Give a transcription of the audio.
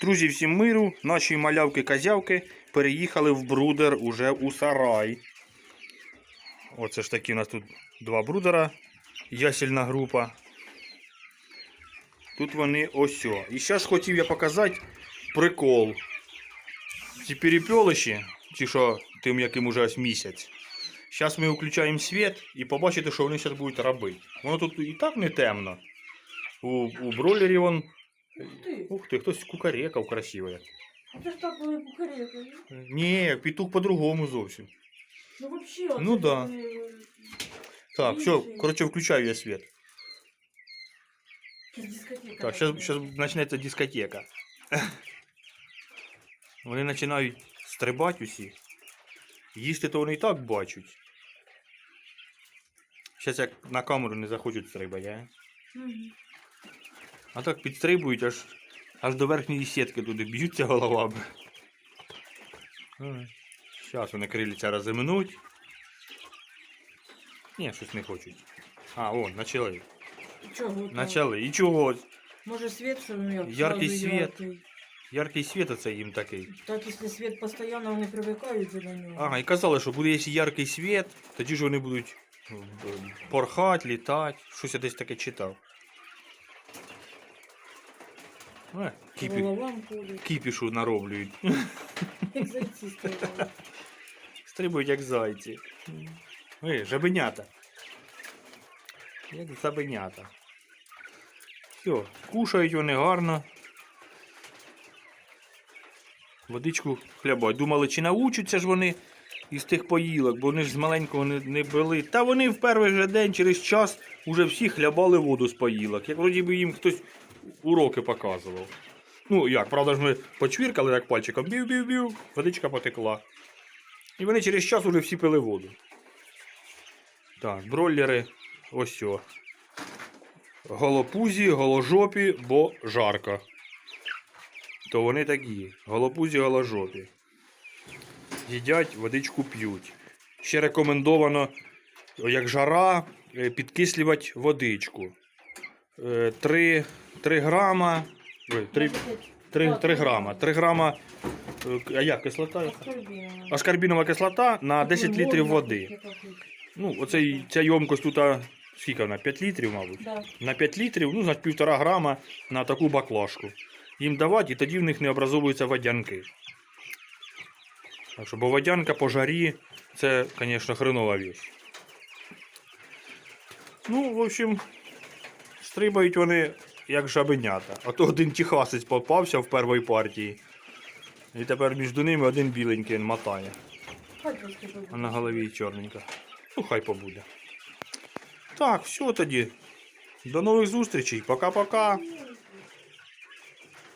Друзі, всім миру, наші малявки-казявки переїхали в брудер уже у сарай. Оце ж такі у нас тут два брудера, ясельна група. Тут вони ось. І зараз хотів я показати прикол. Ці перепьолиші, ті, що тим, яким уже ось місяць. Зараз ми включаємо світ і побачите, що вони зараз будуть робити. Воно тут і так не темно. У, у бройлері вон. Ух ти! Ух ти, хтось кукарекав красиве. А це ж так вони кукарекають. Ні, петух по-другому зовсім. Ну вообще, Ну оце да. вони, Так, все, коротше, включаю я світ. дискотека. Так, зараз зараз почнеться дискотека. Вони починають стрибати усі. Їсти то вони і так бачать. Зараз як на камеру не захочуть стрибати, а? Мгм. А так підстрибують аж, аж до верхньої сітки туди б'ються головами. Зараз вони крилиця розімнуть. Ні, щось не хочуть. А, о, почали. Чого? Начали. І чого? Може світ, що ну, як Яркий сразу світ. яркий. Яркий світ оце їм такий. Так, якщо світ постійно, вони привикають до нього. Ага, і казали, що буде якщо яркий світ, тоді ж вони будуть ну, порхати, літати. Щось я десь таке читав. Е, кіпі, Головам кіпішу нароблюють. Як зайці стоять. Стрибують як зайці. Ой, жабенята. Як жабенята. Все, кушають вони гарно. Водичку хлябать. Думали, чи научаться ж вони із тих поїлок, бо вони ж з маленького не, не били. Та вони в перший же день через час уже всі хлябали воду з поїлок. Як вроді би їм хтось уроки показував. Ну як, правда ж ми почвіркали як пальчиком, бів-бів-бів, водичка потекла. І вони через час уже всі пили воду. Так, бройлери ось о. Голопузі, голожопі, бо жарко. То вони такі. Голопузі, голожопі. Їдять, водичку п'ють. Ще рекомендовано, як жара, е, підкислювати водичку. 3, 3 грама. ой, 3, 3, 3 грама. 3 грама. е, А як кислота? Аскорбінова кислота на 10 літрів води. Ну, оцей, ця ємкость тут, скільки вона? 5 літрів, мабуть. Да. На 5 літрів, ну, значить, півтора грама на таку баклажку. Їм давати, і тоді в них не образовуються водянки. Так що, бо водянка по жарі це, звісно, хренова віч. Ну, в общем, стрибають вони як жабенята. А то один тіхасець попався в першій партії. І тепер між ними один біленький він мотає. А на голові чорненька. Ну, хай побуде. Так, все тоді. До нових зустрічей. Пока-пока.